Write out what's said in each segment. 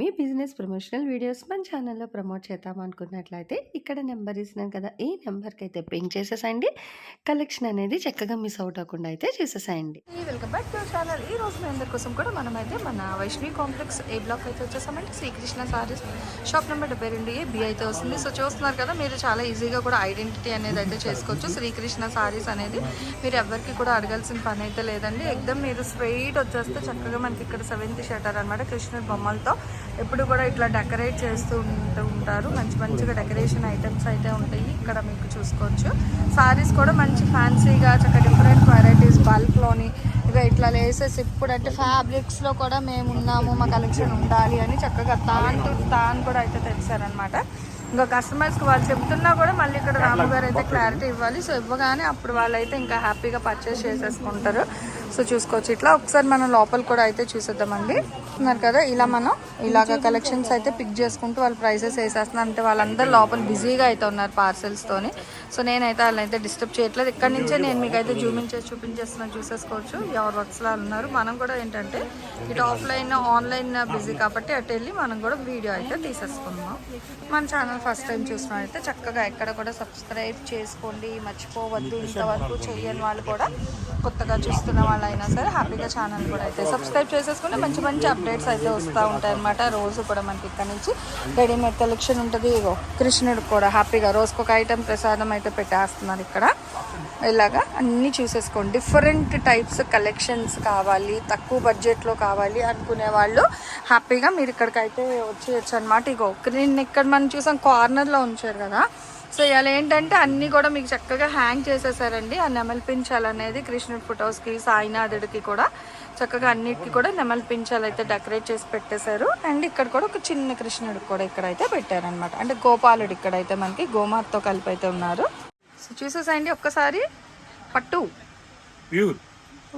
మీ business promotional videos మన ఛానల్లో promote చేద్దాం అనుకున్నట్లయితే ఇక్కడ నెంబర్ ఇస్తున్నాను కదా ఈ నెంబర్కి అయితే పింక్ చేసేసేయండి కలెక్షన్ అనేది చక్కగా మిస్ అవుట్ అవ్వకుండా అయితే చేసేసేయండి వెల్కమ్ బ్యాక్ టు ఛానల్ ఈ రోజు మీ అందరి కోసం కూడా మనమైతే మన వైష్ణవి కాంప్లెక్స్ ఏ బ్లాక్ అయితే వచ్చేసామంటే శ్రీకృష్ణ సారీస్ షాప్ నెంబర్ డెబ్బై రెండు ఏ బి అయితే వస్తుంది. సో చూస్తున్నారు కదా మీరు చాలా ఈజీగా కూడా ఐడెంటిటీ అనేది అయితే చేసుకోవచ్చు. శ్రీకృష్ణ సారీస్ అనేది మీరు ఎవరికి కూడా అడగాల్సిన పని అయితే లేదండి. ఎగ్దమ్ మీరు స్ట్రైట్ వచ్చేస్తే చక్కగా మనకి ఇక్కడ సెవెంత్ షటర్ అనమాట కృష్ణుడి బొమ్మలతో. ఎప్పుడు కూడా ఇట్లా డెకరేట్ చేస్తూ ఉంటూ ఉంటారు. మంచి మంచిగా డెకరేషన్ ఐటమ్స్ అయితే ఉంటాయి. ఇక్కడ మీకు చూసుకోవచ్చు. సారీస్ కూడా మంచి ఫ్యాన్సీగా చక్కగా డిఫరెంట్ వెరైటీస్ బల్క్లోని ఇక ఇట్లా లేసెస్ ఇప్పుడు అంటే ఫ్యాబ్రిక్స్లో కూడా మేము ఉన్నాము మా కలెక్షన్ ఉండాలి అని చక్కగా తాన్ టు తాన్ కూడా అయితే తెచ్చారనమాట ఇంకా కస్టమర్స్కి వాళ్ళు చెప్తున్నా కూడా మళ్ళీ ఇక్కడ రాము గారు అయితే క్లారిటీ ఇవ్వాలి. సో ఇవ్వగానే అప్పుడు వాళ్ళైతే ఇంకా హ్యాపీగా పర్చేస్ చేసేసుకుంటారు. సో చూసుకోవచ్చు. ఇట్లా ఒకసారి మనం లోపల కూడా అయితే చూసేద్దామండి. చూస్తున్నారు కదా ఇలా మనం ఇలాగ కలెక్షన్స్ అయితే పిక్ చేసుకుంటూ వాళ్ళు ప్రైసెస్ వేసేస్తున్నారు. అంటే వాళ్ళందరూ లోపల బిజీగా అయితే ఉన్నారు పార్సెల్స్తోని సో నేనైతే వాళ్ళనైతే డిస్టర్బ్ చేయట్లేదు. ఇక్కడ నుంచే నేను మీకు అయితే చూపించేసి చూపించేస్తున్నాను చూసేసుకోవచ్చు ఎవరు వర్క్స్లో ఉన్నారు. మనం కూడా ఏంటంటే ఇటు ఆఫ్లైన్ ఆన్లైన్ బిజీ కాబట్టి అటు వెళ్ళి మనం కూడా వీడియో అయితే తీసేసుకుందాం. మన ఛానల్ ఫస్ట్ టైం చూసిన అయితే చక్కగా ఎక్కడ కూడా సబ్స్క్రైబ్ చేసుకోండి మర్చిపోవద్దు. ఇంతవరకు చేయని వాళ్ళు కూడా కొత్తగా చూస్తున్న వాళ్ళు అయినా సరే హ్యాపీగా ఛానల్ కూడా అయితే సబ్స్క్రైబ్ చేసేసుకుంటే మంచి మంచి అప్డేట్స్ అయితే వస్తూ ఉంటాయి అనమాట రోజు కూడా మనకి ఇక్కడ నుంచి రెడీమేడ్ కలెక్షన్ ఉంటుంది. ఇగో కృష్ణుడు కూడా హ్యాపీగా రోజుకొక ఐటెం ప్రసాదం అయితే పెట్టేస్తున్నారు ఇక్కడ. ఇలాగా అన్నీ చూసేసుకోండి. డిఫరెంట్ టైప్స్ కలెక్షన్స్ కావాలి తక్కువ బడ్జెట్లో కావాలి అనుకునే వాళ్ళు హ్యాపీగా మీరు ఇక్కడికైతే వచ్చేయచ్చు అనమాట ఇగో నేను ఇక్కడ మనం చూసాం కార్నర్లో ఉంచారు కదా. సో ఇలా ఏంటంటే అన్నీ కూడా మీకు చక్కగా హ్యాంగ్ చేసేసారండి. ఆ నెమలి పించాలు అనేది కృష్ణుడి ఫొటోస్కి సాయినాథుడికి కూడా చక్కగా అన్నిటికీ కూడా నెమలి పించాలు అయితే డెకరేట్ చేసి పెట్టేశారు. అండ్ ఇక్కడ కూడా ఒక చిన్న కృష్ణుడికి కూడా ఇక్కడైతే పెట్టారనమాట అంటే గోపాలుడు ఇక్కడైతే మనకి గోమాతతో కలిపి అయితే ఉన్నారు. సో చూసేసాయండి ఒక్కసారి. పట్టు. ప్యూర్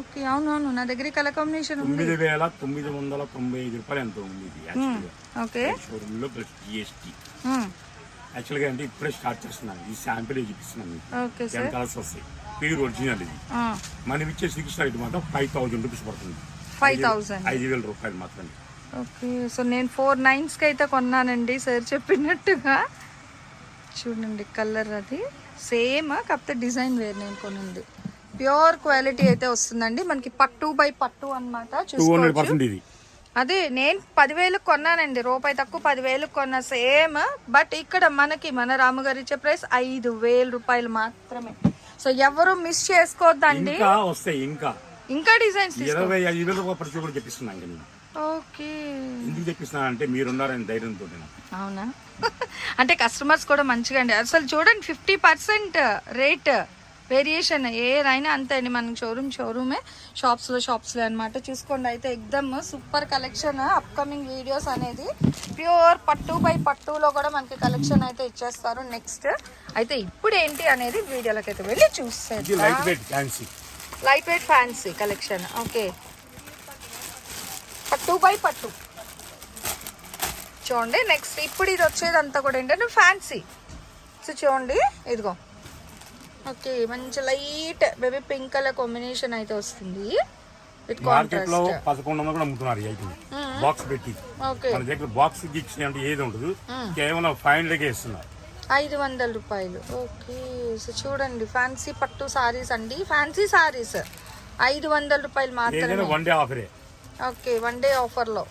ఓకే అవునవును. నా దగ్గర కలర్ కాంబినేషన్ ఉంది. తొమ్మిది వేల తొమ్మిది వందల తొంభై ఐదు రూపాయలు ఎంతో ఉంది ఓకే ప్లస్ జిఎస్టీ. యాక్చువల్గా అంటే ఇప్పుడే స్టార్ట్ చేస్తున్నాను. ఈ శాంపిల్ చూపిస్తున్నాను టెన్ సార్. కలర్స్ వస్తాయి. ప్యూర్ ఒరిజినల్ ఇది. మనం ఇచ్చే శ్రీకృష్ణ ఐటమ్ మాత్రం ఫైవ్ థౌజండ్ రూపీస్ పడుతుంది. ఫైవ్ థౌజండ్ ఐదు వేల రూపాయలు మాత్రమే. ఓకే. సో నేను ఫోర్ నైన్స్కి అయితే కొన్నానండి సార్ చెప్పినట్టుగా. చూడండి కలర్ అది. సేమ్ కాకపోతే డిజైన్ వేరు నేను కొనింది. ప్యూర్ క్వాలిటీ అయితే వస్తుందండి. మనకి పట్టు బై పట్టు అనమాట టూ హండ్రెడ్ చూసుకోవచ్చు. పర్సెంట్ ఇది. అదే నేను పదివేలకు కొన్నానండి రూపాయి తక్కువ పదివేలకు కొన్న సేమ్ బట్ ఇక్కడ మనకి మన రాముగారు ఇచ్చే ప్రైస్ ఐదు వేల రూపాయలు మాత్రమే. సో ఎవరు మిస్ చేసుకోవద్దండి ఇంకా వస్తాయి ఇంకా. ఇంకా డిజైన్స్ ఇరవై ఐదు వేల రూపాయల ప్రతి నేను. ఓకే. ఎందుకు అంటే మీరున్నారని ధైర్యంతో అవునా? అంటే కస్టమర్స్ కూడా మంచిగా అండి. అసలు చూడండి ఫిఫ్టీ పర్సెంట్ రేట్ వేరియేషన్ ఏదైనా అంతే అండి. మనకి షోరూమ్ షోరూమే షాప్స్లో షాప్స్లో అనమాట చూసుకోండి అయితే ఎగ్దమ్ సూపర్ కలెక్షన్ అప్కమింగ్ వీడియోస్ అనేది ప్యూర్ పట్టు బై పట్టులో కూడా మనకి కలెక్షన్ అయితే ఇచ్చేస్తారు. నెక్స్ట్ అయితే ఇప్పుడు ఏంటి అనేది వీడియోలోకి అయితే వెళ్ళి చూసేది light weight fancy light weight fancy collection okay. పట్టు బై పట్టు. చూడండి నెక్స్ట్ ఇప్పుడు ఇది వచ్చేదంతా కూడా ఏంటంటే ఫ్యాన్సీ సో చూడండి ఇదిగో. ఓకే మంచి light baby pink colour combination అయితే వస్తుంది. విత్ మార్కెట్లో కాంట్రాస్ట్ పదకొండు వందలు కూడా అమ్ముతున్నారు ఈ ఐటమ్ బాక్స్ పెట్టి. ఓకే. మన దగ్గర బాక్స్ గిక్స్ అంటే ఏది ఉండదు. కేవలం ఫైవ్ హండ్రెడ్కే ఇస్తున్నారు. ఐదు వందల రూపాయలు. ఓకే సో చూడండి ఫ్యాన్సీ పట్టు సారీస్ అండి. ఫ్యాన్సీ సారీస్ ఐదు వందల రూపాయలు మాత్రమే. వన్ డే ఆఫరే ఓకే వన్ డే ఆఫర్లో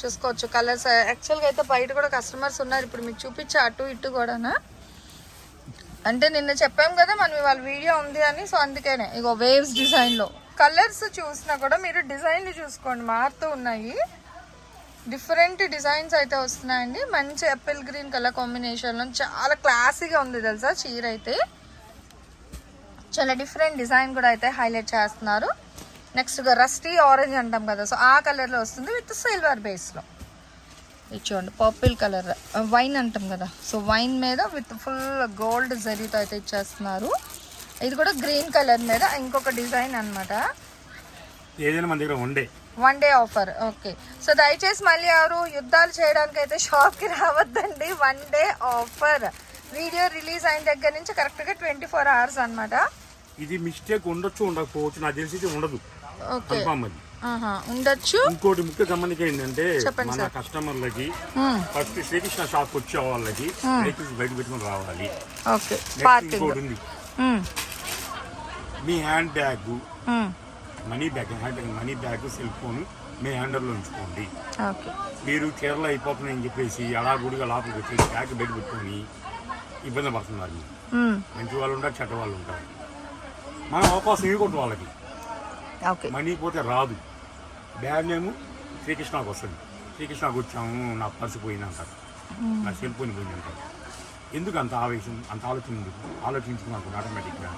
చూసుకోవచ్చు కలర్స్ యాక్చువల్గా అయితే బయట కూడా కస్టమర్స్ ఉన్నారు. ఇప్పుడు మీకు చూపించే అటు ఇటు కూడానా? అంటే నిన్న చెప్పాం కదా మనం వాళ్ళ వీడియో ఉంది అని సో అందుకనే. ఇగో వేవ్స్ డిజైన్లో కలర్స్ చూసినా కూడా మీరు డిజైన్లు చూసుకోండి. మారుతూ ఉన్నాయి. డిఫరెంట్ డిజైన్స్ అయితే వస్తున్నాయండి. మంచి ఎప్పిల్ గ్రీన్ కలర్ కాంబినేషన్లో చాలా క్లాసీగా ఉంది తెలుసా చీర అయితే. చాలా డిఫరెంట్ డిజైన్ కూడా అయితే హైలైట్ చేస్తున్నారు. నెక్స్ట్ రస్టీ ఆరెంజ్ అంటాం కదా. సో ఆ కలర్లో వస్తుంది విత్ సిల్వర్ బేస్లో ఇది చూడండి పర్పుల్ కలర్ వైన్ అంటాం కదా. సో వైన్ మీద విత్ ఫుల్ గోల్డ్ జరీతో అయితే ఇచ్చేస్తున్నారు. ఇది కూడా గ్రీన్ కలర్ మీద ఇంకొక డిజైన్ అన్నమాట. ఏదైనా మన దగ్గర one day one day offer okay so దయచేసి మళ్ళీ ఎవరు యుద్ధాలు చేయడానికి అయితే షాప్కి రావద్దండి. One day offer video release అయిన దగ్గర నుంచి కరెక్ట్గా ట్వంటీ ఫోర్ అవర్స్ అనమాట ఇది మిస్టేక్ ఉండొచ్చు ఉండకపోవచ్చు. నాకు తెలిసి ఉండదు. ఓకే ఉండొచ్చు. ఇంకోటి ముఖ్య గమనిక ఏంటంటే మన. కస్టమర్లకి. ఫస్ట్ శ్రీకృష్ణ షాప్ వచ్చే వాళ్ళకి వెహికల్స్ బయట పెట్టుకొని రావాలి. ఓకే ఇంకోటి ఉంది. మీ hand bag. Money bag hand bag money bag cell phone మీ హ్యాండర్లో ఉంచుకోండి. మీరు కేరళ అయిపోతున్నాయని చెప్పేసి అలా గుడిగా లోపలికి వచ్చి బ్యాగ్ బయట పెట్టుకొని ఇబ్బంది పడుతున్నారు. మంచి వాళ్ళు ఉంటారు చెడ్డ వాళ్ళు ఉంటారు. మనం అవకాశం ఇవ్వకూడదు వాళ్ళకి. మనీ పోతే రాదు. బ్యాగ్ నేము శ్రీకృష్ణకు వస్తుంది. శ్రీకృష్ణకు వచ్చాము నా పర్సు పోయింది అంటారు నా సెల్ ఫోన్ పోయింది అంటారు ఎందుకు అంత ఆవేశం? అంత ఆలోచన ఎందుకు? ఆలోచించుకున్నాకు ఆటోమేటిక్గా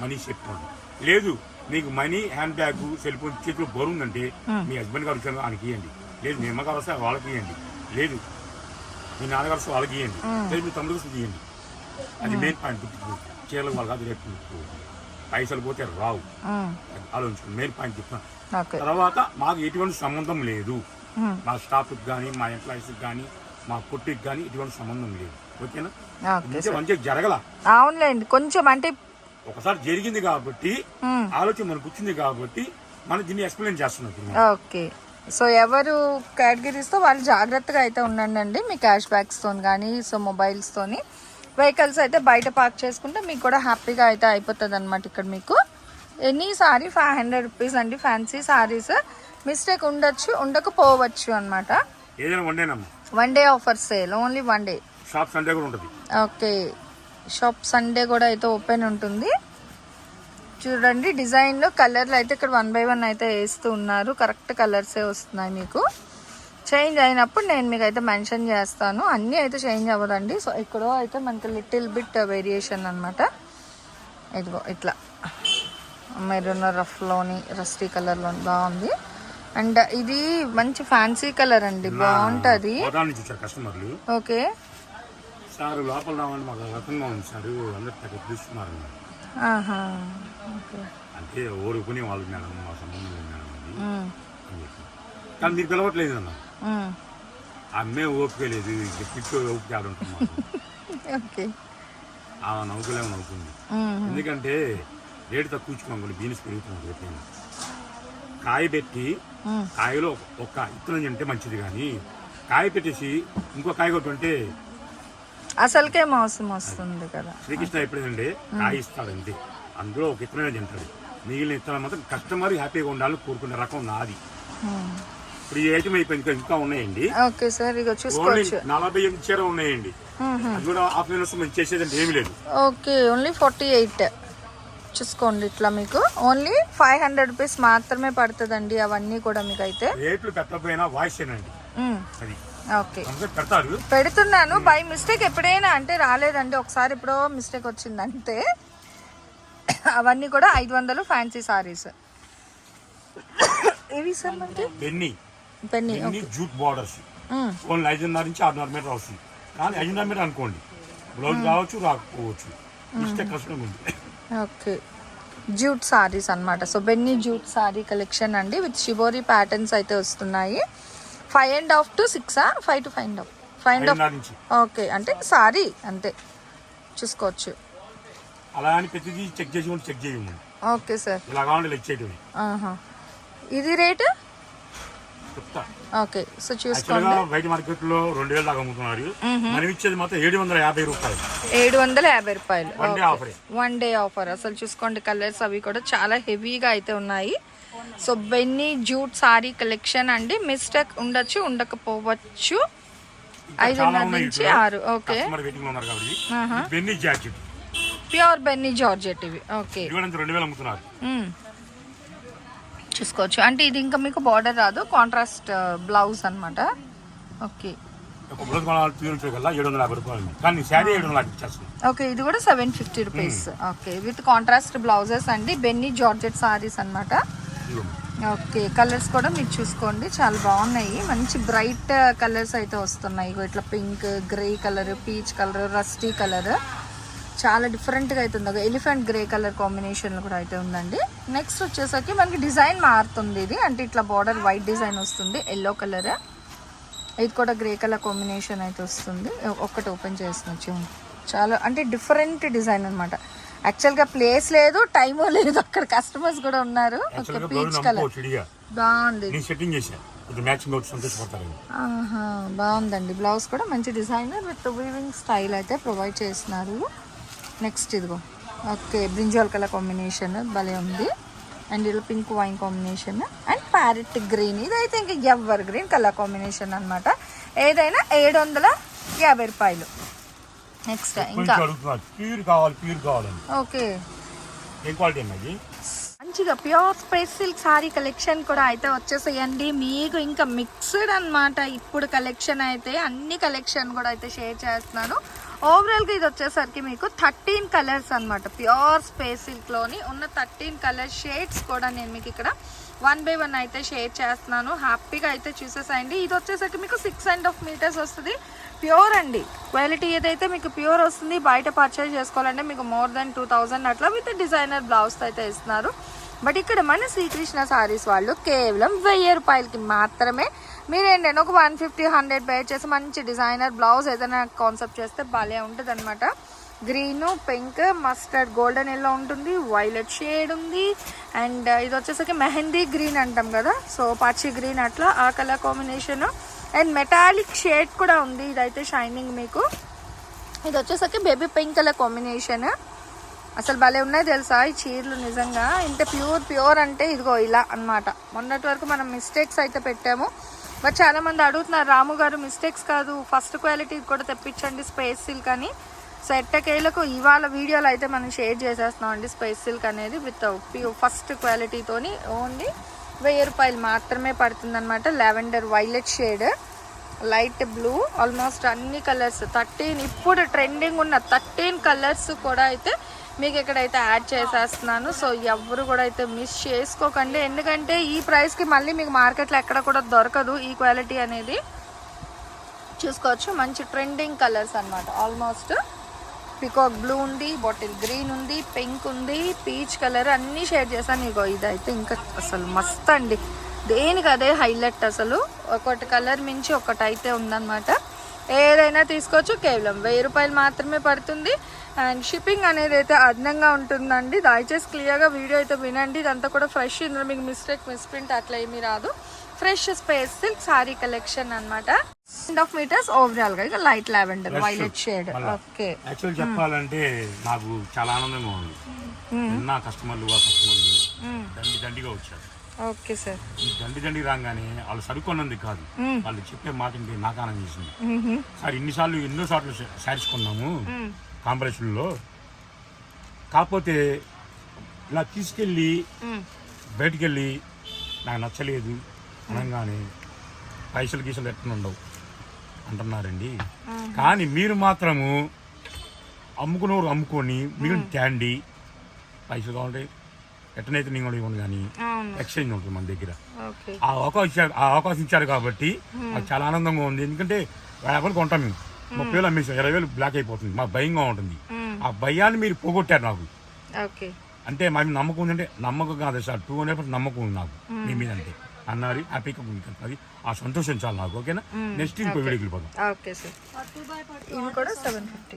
మనీ చెప్పుకోండి లేదు మీకు money hand bag cell phone చేతిలో బరువుందంటే మీ హస్బెండ్ గారు వచ్చారు ఆయనకి ఇవ్వండి లేదు మీ అమ్మగారు వస్తే వాళ్ళకి ఇవ్వండి లేదు మీ నాన్నగారు వస్తే వాళ్ళకి ఇవ్వండి లేదు మీ తమ్ముడు వస్తే ఇవ్వండి అది మెయిన్ పాయింట్ గుర్తుకు చీరలకు వాళ్ళు కాదు రేపు. పైసలు పోతే రావు. ఆలోచించుకోండి మెయిన్ పాయింట్ చెప్తాను ఓకే. తర్వాత మాకు ఎటువంటి సంబంధం లేదు. మా స్టాఫ్కి కానీ మా ఎంప్లాయీస్కి కానీ మా కొట్టికి కానీ ఎటువంటి సంబంధం లేదు. ఓకేనా? మంచిగా జరగల. అవునులేండి కొంచెం అంటే ఒకసారి జరిగింది కాబట్టి. ఆలోచన మనకు వచ్చింది కాబట్టి మనం దీన్ని ఎక్స్ప్లెయిన్ చేస్తున్నాం. ఓకే. సో ఎవరు కేటగిరీస్తో వాళ్ళు జాగ్రత్తగా అయితే ఉండండి మీ క్యాష్ బ్యాగ్స్తో కానీ సో మొబైల్స్తోని వెహికల్స్ అయితే బయట పార్క్ చేసుకుంటే మీకు కూడా హ్యాపీగా అయితే అయిపోతుంది అనమాట ఇక్కడ మీకు. Any saree five hundred rupees అండి ఫ్యాన్సీ సారీస్. మిస్టేక్ ఉండొచ్చు ఉండకపోవచ్చు అనమాట one day offer sale only one day shop Sunday కూడా ఉంటుంది. ఓకే. షాప్ సండే కూడా అయితే ఓపెన్ ఉంటుంది. చూడండి డిజైన్లో కలర్లు అయితే ఇక్కడ వన్ బై వన్ అయితే వేస్తూ ఉన్నారు. కరెక్ట్ కలర్సే వస్తున్నాయి మీకు. చేంజ్ అయినప్పుడు నేను మీకు అయితే మెన్షన్ చేస్తాను. అన్నీ అయితే చేంజ్ అవ్వదండి. సో ఇక్కడో అయితే మనకి లిటిల్ బిట్ వేరియేషన్ అనమాట ఇదిగో ఇట్లా. మెరూన్ రఫ్లోని రస్టీ కలర్లో బాగుంది. అండ్ ఇది మంచి ఫ్యాన్సీ కలర్ అండి. బాగుంటుంది. ఓకే. సార్ లోపల రావండి మాకు రకంగా ఉంది సార్. అందరు తగ్గ పిలుస్తున్నారు అన్నారు. ఆహా. ఓకే. అంటే ఓరుకునే వాళ్ళు మేడం మా సంబంధం మేడం కానీ మీరు పిలవట్లేదు అన్న. మ్మ్. అమ్మే ఓపిక లేదు. పిచ్చి ఓపిక ఆడ ఉంటుంది మాకు. ఓకే. ఆ నవ్వుకులే నవ్వుకుంది. ఎందుకంటే రేటు తక్కువ ఇచ్చుకోండి బీన్స్ పెరుగుతుంది కాయ పెట్టి. కాయలో ఒక ఇత్తనం తింటే మంచిది కానీ కాయ పెట్టేసి ఇంకో కాయ కొట్టుంటే అసలుకే మోసం వస్తుంది కదా. శ్రీకృష్ణ ఎప్పుడేదంటే కాయ ఇస్తాడు అంతే అందులో ఒక ఇత్తనమే తింటాడు. మిగిలిన ఇత్తనం మాత్రం కస్టమర్ హ్యాపీగా ఉండాలని కోరుకునే రకం నాది. ఇప్పుడు ఐటమ్ అయిపోయింది ఇంకా ఉన్నాయండి. ఓకే సార్ ఇక చూసుకోవచ్చు. నలభై ఎనిమిది చీర ఉన్నాయండి. అది కూడా హాఫ్ మినిట్స్ చేసేదంటే ఏమీ లేదు. Okay only forty eight. చూసుకోండి ఇట్లా మీకు. ఓన్లీ ఫైవ్ హండ్రెడ్ రూపీస్ మాత్రమే పడుతుందండి అవన్నీ కూడా మీకు అయితే రేట్లు పెట్టకపోయినా. అది. ఓకే. పెడుతున్నాను. బై మిస్టేక్ ఎప్పుడైనా అంటే రాలేదండి. ఒకసారి ఎప్పుడో మిస్టేక్ వచ్చింది అంతే అవన్నీ కూడా ఐదు వందలు ఫ్యాన్సీ సారీస్. ఇవి సార్ మనకి? పెన్ని జూట్ బార్డర్స్. ఓన్లీ ఐదున్నర నుంచి ఆరున్నర మీటర్ వస్తుంది. కానీ ఐదున్నర మీటర్ అనుకోండి. బ్లౌజ్ కావచ్చు రాకపోవచ్చు. మిస్టేక్ కష్టంగా ఉంది. ఓకే. జూట్ సారీస్ అన్నమాట. సో బెన్నీ జూట్ సారీ కలెక్షన్ అండి. విత్ షిబోరి ప్యాటర్న్స్ అయితే వస్తున్నాయి. Five and half to సిక్సా five to five and half. Five and half okay. అంటే సారీ అంతే. చూసుకోవచ్చు. అలా అని ప్రతిదీ చెక్ చేసి చెక్ ఓకే సార్. ఇలా కావాలి లెక్ చేయటమే ఆహా. ఇది రేటు? ఓకే సో చూసుకోండి. బయట మార్కెట్లో రెండు వేలు దాకా అమ్ముతున్నారు. మనం ఇచ్చేది మాత్రం ఏడు వందల యాభై రూపాయలు. ఏడు వందల యాభై రూపాయలు వన్ డే ఆఫర్ అసలు చూసుకోండి కలర్స్ అవి కూడా చాలా హెవీగా అయితే ఉన్నాయి. సో బెన్నీ జూట్ సారీ కలెక్షన్ అండి. మిస్టేక్ ఉండొచ్చు ఉండకపోవచ్చు. ఐదున్నర నుంచి ఆరు. ఓకే. ప్యూర్ బెన్నీ జార్జెట్ ఇవి. ఓకే. రెండు వేలు అమ్ముతున్నారు. చూసుకోవచ్చు. అంటే ఇది ఇంకా మీకు బార్డర్ రాదు. కాంట్రాస్ట్ బ్లౌజ్ అన్నమాట. ఓకే. ఓకే ఇది కూడా seven fifty rupees okay with contrast blouses అండి. బెన్నీ జార్జెట్ సారీస్ ఇదిగోండి. ఓకే కలర్స్ కూడా మీరు చూసుకోండి. చాలా బాగున్నాయి. మంచి బ్రైట్ కలర్స్ అయితే వస్తున్నాయి. ఇట్లా pink grey colour peach colour rusty colour చాలా డిఫరెంట్గా అయితే ఉంది ఒక ఎలిఫెంట్ గ్రే కలర్ కాంబినేషన్ కూడా అయితే ఉందండి. నెక్స్ట్ వచ్చేసరికి మనకి డిజైన్ మారుతుంది ఇది. అంటే ఇట్లా బార్డర్ వైట్ డిజైన్ వస్తుంది ఎల్లో కలర్ ఇది కూడా గ్రే కలర్ కాంబినేషన్ అయితే వస్తుంది. ఒక్కటి ఓపెన్ చేసిన చాలా అంటే డిఫరెంట్ డిజైన్ అనమాట యాక్చువల్గా ప్లేస్ లేదు టైము లేదు. అక్కడ కస్టమర్స్ కూడా ఉన్నారు. పీచ్ కలర్ బాగుంది. బాగుందండి. బ్లౌజ్ కూడా మంచి డిజైనర్ విత్ వీవింగ్ స్టైల్ అయితే ప్రొవైడ్ చేస్తున్నారు. నెక్స్ట్ ఇదిగో. ఓకే బ్రింజాల్ కలర్ కాంబినేషన్ భలే ఉంది. అండ్ ఇలా pink wine combination and parrot green ఇదైతే ఇంకా ఎవర్ గ్రీన్ కలర్ కాంబినేషన్ అన్నమాట. ఏదైనా ఏడు వందల యాభై రూపాయలు. నెక్స్ట్ ఇంకా. ప్యూర్ కావాలి ప్యూర్ ఓకే. ఏ క్వాలిటీ అన్నది మంచిగా pure space silk saree collection కూడా అయితే వచ్చేసేయండి. మీకు ఇంకా మిక్స్డ్ అన్నమాట. ఇప్పుడు కలెక్షన్ అయితే అన్ని కలెక్షన్ కూడా అయితే షేర్ చేస్తున్నాను. ఓవరాల్గా ఇది వచ్చేసరికి మీకు థర్టీన్ కలర్స్ అన్నమాట. ప్యూర్ స్పేస్ సిల్క్లోని ఉన్న థర్టీన్ కలర్ షేడ్స్ కూడా నేను మీకు ఇక్కడ వన్ బై వన్ అయితే షేర్ చేస్తున్నాను. హ్యాపీగా అయితే చూసేసాయండి. ఇది వచ్చేసరికి మీకు సిక్స్ అండ్ హాఫ్ మీటర్స్ వస్తుంది. ప్యూర్ అండి. క్వాలిటీ ఏదైతే మీకు ప్యూర్ వస్తుంది బయట పర్చేజ్ చేసుకోవాలంటే మీకు మోర్ దెన్ టూ థౌజండ్ అట్లా విత్ డిజైనర్ బ్లౌజ్ అయితే ఇస్తున్నారు. బట్ ఇక్కడ మన శ్రీకృష్ణ సారీస్ వాళ్ళు కేవలం వెయ్యి రూపాయలకి మాత్రమే మీరు ఒక వన్ ఫిఫ్టీ హండ్రెడ్ పే చేసి మంచి డిజైనర్ బ్లౌజ్ ఏదైనా కాన్సెప్ట్ చేస్తే భలే ఉంటుంది అనమాట green pink mustard golden yellow ఉంటుంది వైలెట్ షేడ్ ఉంది అండ్ uh, ఇది వచ్చేసరికి మెహందీ గ్రీన్ అంటాం కదా? సో పచ్చి గ్రీన్ అట్లా ఆ colour combination and metallic shade కూడా ఉంది ఇదైతే షైనింగ్ మీకు. ఇది వచ్చేసరికి బేబీ పింక్ కలర్ కాంబినేషన్ అసలు భలే ఉన్నాయి తెలుసా ఈ చీరలు నిజంగా? ఇంత ప్యూర్ ప్యూర్ అంటే ఇదిగో ఇలా అన్నమాట. మొన్నటి వరకు మనం మిస్టేక్స్ అయితే పెట్టాము. బట్ చాలా మంది అడుగుతున్నారు రాము గారు మిస్టేక్స్ కాదు ఫస్ట్ క్వాలిటీ కూడా తెప్పించండి స్పేస్ సిల్క్ అని. సో ఎట్టకేలకు ఇవాళ వీడియోలో అయితే మనం షేర్ చేసేస్తున్నాం అండి స్పేస్ సిల్క్ అనేది విత్ ఫస్ట్ క్వాలిటీతోని ఓన్లీ వెయ్యి రూపాయలు మాత్రమే పడుతుందన్నమాట. Lavender violet shade light blue almost అన్ని కలర్స్ థర్టీన్ ఇప్పుడు ట్రెండింగ్ ఉన్న థర్టీన్ కలర్స్ కూడా అయితే మీకు ఇక్కడైతే యాడ్ చేసేస్తున్నాను. సో ఎవరు కూడా అయితే మిస్ చేసుకోకండి. ఎందుకంటే ఈ ప్రైస్కి మళ్ళీ మీకు మార్కెట్లో ఎక్కడ కూడా దొరకదు ఈ క్వాలిటీ అనేది. చూసుకోవచ్చు. మంచి ట్రెండింగ్ కలర్స్ అన్నమాట. ఆల్మోస్ట్ పికాక్ బ్లూ ఉంది బాటిల్ గ్రీన్ ఉంది పింక్ ఉంది పీచ్ కలర్ అన్నీ షేర్ చేశాను. ఇగో ఇదైతే ఇంకా అసలు మస్త్ అండి. దేనికి అదే హైలైట్ అసలు. ఒకటి కలర్ మించి ఒకటి అయితే ఉందన్నమాట. ఏదైనా తీసుకోవచ్చు. కేవలం వెయ్యి రూపాయలు మాత్రమే పడుతుంది. అండ్ షిప్పింగ్ అనేది అయితే అదనంగా ఉంటుందండి. దయచేసి క్లియర్గా వీడియో అయితే వినండి. ఇదంతా కూడా ఫ్రెష్ ఇందులో మీకు మిస్టేక్ మిస్ప్రింట్ అట్లా ఏమీ రాదు. Fresh space silk saree collection అనమాట అండ్ ఆఫ్ మీటర్స్ ఓవరాల్గా light lavender. Violet shade. Okay actual చెప్పాలంటే నాకు చాలా ఆనందంగా ఉంది. నా కస్టమర్లు ఆ కస్టమర్లు దండి దండిగా వచ్చారు. ఓకే సార్ ఈ దండి దండి రాగానే వాళ్ళు సరుకున్నది కాదు. వాళ్ళు చెప్పే మాట నాకు ఆనందం చేసింది సార్ ఇన్నిసార్లు ఎన్నో సార్లు శారీస్ కొన్నాము. కాంపిటీషన్లో కాకపోతే ఇలా తీసుకెళ్ళి బయటికి వెళ్ళి నాకు నచ్చలేదు అనగానే పైసలు గీసలు ఎట్టనుండవు అంటున్నారండి. కానీ మీరు మాత్రము అమ్ముకునేవారు అమ్ముకొని మీరు తేండి పైసలు కావాలంటే ఎట్టనైతే నేను కూడా ఇవ్వను కానీ ఎక్స్చేంజ్ ఉంటుంది మన దగ్గర. ఆ అవకాశం ఆ అవకాశం ఇచ్చారు కాబట్టి నాకు చాలా ఆనందంగా ఉంది. ఎందుకంటే యాభై కొంటాం మేము. ముప్పై వేలు అమ్మేసాం ఇరవై వేలు బ్లాక్ అయిపోతుంది. మాకు భయంగా ఉంటుంది. ఆ భయాన్ని మీరు పోగొట్టారు నాకు. ఓకే. అంటే మా మీద నమ్మకం ఉందంటే నమ్మకం కాదు సార్. టూ హండ్రెడ్ నమ్మకం ఉంది నాకు. మీ మీద అంటే. అన్నారు హ్యాపీగా ఉంది అది. ఆ సంతోషం చాలు నాకు ఓకేనా? నెక్స్ట్ ఇంకో వీడియోకి వెళ్ళిపోదాం. Okay sir. ఇవి కూడా సెవెన్ ఫిఫ్టీ